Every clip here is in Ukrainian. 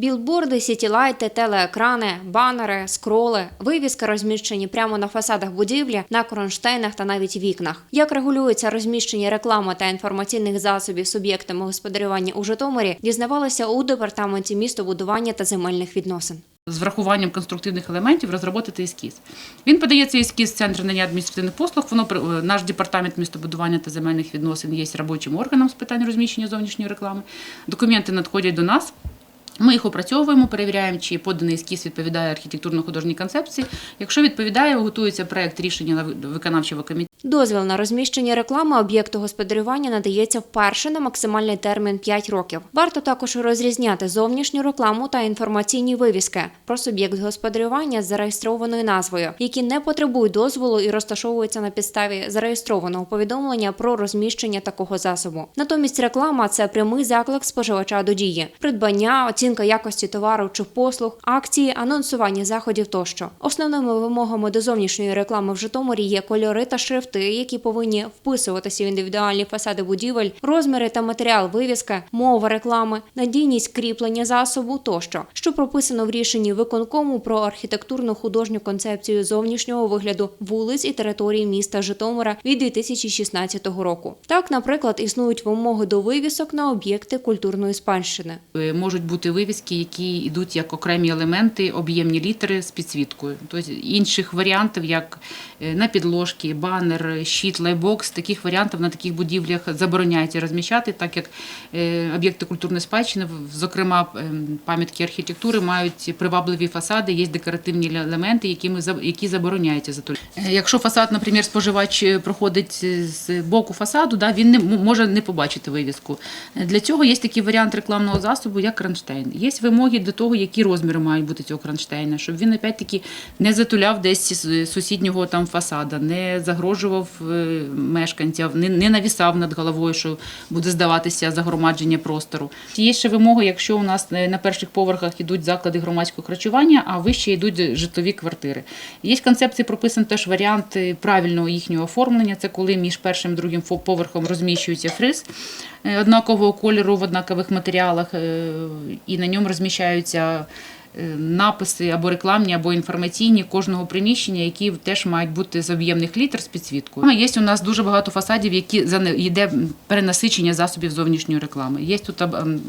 Білборди, сітілайти, телеекрани, банери, скроли, вивіски розміщені прямо на фасадах будівлі, на кронштейнах та навіть вікнах. Як регулюється розміщення реклами та інформаційних засобів суб'єктами господарювання у Житомирі, дізнавалися у департаменті містобудування та земельних відносин. з врахуванням конструктивних елементів розробити ескіз. Він подається ескіз в Центр надання адміністративних послуг. Воно е, наш департамент містобудування та земельних відносин є робочим органом з питань розміщення зовнішньої реклами. Документи надходять до нас. Ми їх опрацьовуємо, перевіряємо, чи поданий ескіз відповідає архітектурно-художній концепції. Якщо відповідає, готується проект рішення на виконавчого комітету. Дозвіл на розміщення реклами об'єкту господарювання надається вперше на максимальний термін 5 років. Варто також розрізняти зовнішню рекламу та інформаційні вивіски про суб'єкт господарювання з зареєстрованою назвою, які не потребують дозволу і розташовуються на підставі зареєстрованого повідомлення про розміщення такого засобу. Натомість реклама це прямий заклик споживача до дії, придбання, оцінка якості товару чи послуг, акції, анонсування заходів тощо. Основними вимогами до зовнішньої реклами в Житомирі є кольори та шрифти, які повинні вписуватися в індивідуальні фасади будівель, розміри та матеріал вивіски, мова реклами, надійність кріплення засобу тощо, що прописано в рішенні виконкому про архітектурну художню концепцію зовнішнього вигляду вулиць і територій міста Житомира від 2016 року. Так, наприклад, існують вимоги до вивісок на об'єкти культурної спадщини. Е, Можуть бути вивіски, які йдуть як окремі елементи, об'ємні літери з підсвіткою. Тобто інших варіантів, як е, на підложки, банер, щит, лайбокс, таких варіантів на таких будівлях забороняється розміщати, так як е, об'єкти культурної спадщини, зокрема ем, пам'ятки архітектури, мають привабливі фасади, є декоративні елементи, які, ми, які забороняється затулювати. Е, Якщо фасад, наприклад, споживач е, проходить з боку фасаду, да, він не може не побачити вивіску. Для цього є такий варіант рекламного засобу, як кронштейн. Є вимоги до того, які розміри мають бути цього кронштейна, щоб він опять-таки не затуляв десь сусіднього там фасада, не загрожував е, мешканцям, не, навісав над головою, що буде здаватися загромадження простору. Є ще вимоги, якщо у нас е, на перших поверхах йдуть заклади громадського харчування, а вище йдуть житлові квартири. Є в концепції прописаний теж варіант е, правильного їхнього оформлення. Це коли між першим і другим поверхом розміщується фриз однакового кольору в однакових матеріалах, і на ньому розміщаються. Е, Написи або рекламні, або інформаційні кожного приміщення, які теж мають бути з об'ємних літер з підсвіткою. Є у нас дуже багато фасадів, які йде перенасичення засобів зовнішньої реклами. Є тут ем,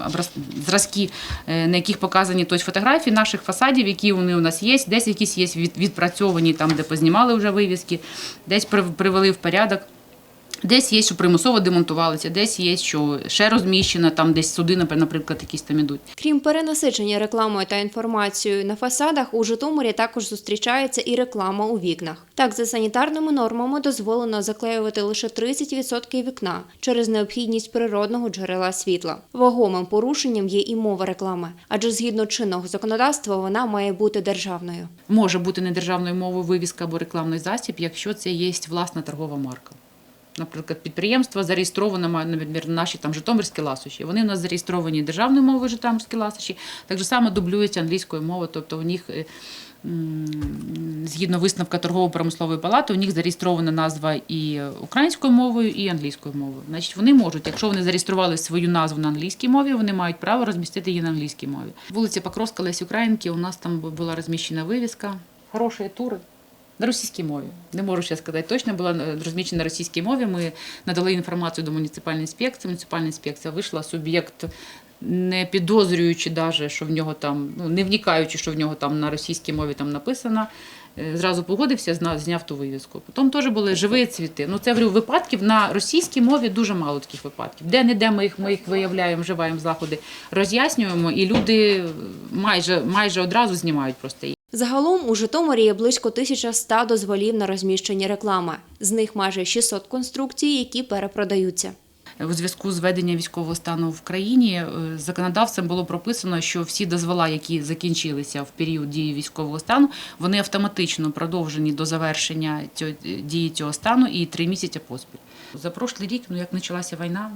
зразки, е, на яких показані тобто, фотографії наших фасадів, які вони у нас є. Десь якісь є від- відпрацьовані, там де познімали вже вивіски, десь привели в порядок. Десь є, що примусово демонтувалися, десь є, що ще розміщено, там десь суди, наприклад, якісь там ідуть. Крім перенасичення рекламою та інформацією на фасадах, у Житомирі також зустрічається і реклама у вікнах. Так, за санітарними нормами дозволено заклеювати лише 30% вікна через необхідність природного джерела світла. Вагомим порушенням є і мова реклами, адже згідно чинного законодавства вона має бути державною. Може бути недержавною мовою вивіска або рекламний засіб, якщо це є власна торгова марка. Наприклад, підприємство зареєстровано, наприклад, наші там Житомирські ласощі. Вони у нас зареєстровані державною мовою Житомирські ласощі, так само дублюються англійською мовою, тобто у них. е, Згідно висновка торгово-промислової палати, у них зареєстрована назва і українською мовою, і англійською мовою. Значить, вони можуть, якщо вони зареєстрували свою назву на англійській мові, вони мають право розмістити її на англійській мові. Вулиця Покровська Лесі Українки, у нас там була розміщена вивіска. Хороші тури. На російській мові. Не можу ще сказати точно, була е, розміщена на російській мові. Ми надали інформацію до муніципальної інспекції. Муніципальна інспекція вийшла суб'єкт, не підозрюючи, даже, що в нього там, ну не вникаючи, що в нього там на російській мові там написано. е, Зразу погодився, зна- зняв ту вивіску. Потім теж були живі цвіти. Ну це говорю, випадків на російській мові дуже мало таких випадків. Де не де ми їх, ми їх виявляємо, вживаємо заходи, роз'яснюємо, і люди майже майже одразу знімають просто їх. Загалом у Житомирі є близько 1100 дозволів на розміщення реклами. З них майже 600 конструкцій, які перепродаються. У зв'язку з введенням військового стану в країні е, законодавцем було прописано, що всі дозвола, які закінчилися в період дії військового стану, вони автоматично продовжені до завершення цього- дії цього стану і три місяці поспіль. За прошлий рік, ну як почалася війна,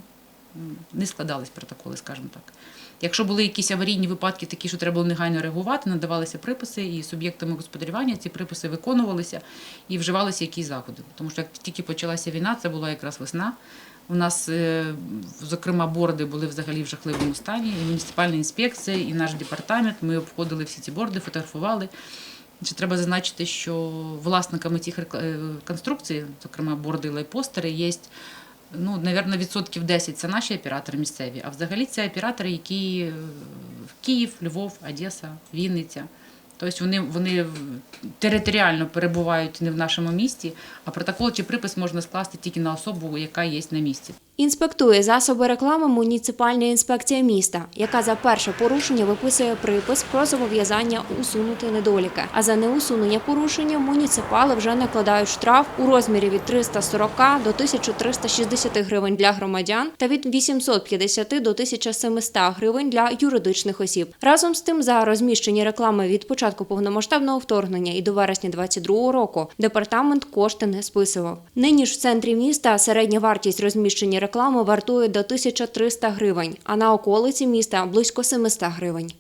не складались протоколи, скажімо так. Якщо були якісь аварійні випадки, такі, що треба було негайно реагувати, надавалися приписи, і суб'єктами господарювання ці приписи виконувалися і вживалися якісь заходи. Тому що як тільки почалася війна, це була якраз весна. У нас, е, зокрема, борди були взагалі в жахливому стані. І муніципальна інспекція, і наш департамент. Ми обходили всі ці борди, фотографували. Ще треба зазначити, що власниками цих е, конструкцій, зокрема борди і лайпостери, є ну, навірно, відсотків 10 це наші оператори місцеві, а взагалі це оператори, які в Київ, Львов, Одеса, Вінниця. Тобто вони, вони територіально перебувають не в нашому місті, а протокол чи припис можна скласти тільки на особу, яка є на місці. Інспектує засоби реклами муніципальна інспекція міста, яка за перше порушення виписує припис про зобов'язання усунути недоліки. А за неусунення порушення муніципали вже накладають штраф у розмірі від 340 до 1360 гривень для громадян та від 850 до 1700 гривень для юридичних осіб. Разом з тим, за розміщення реклами від початку повномасштабного вторгнення і до вересня 2022 року департамент кошти не списував. Нині ж в центрі міста середня вартість розміщення реклами вартує до 1300 гривень, а на околиці міста близько 700 гривень.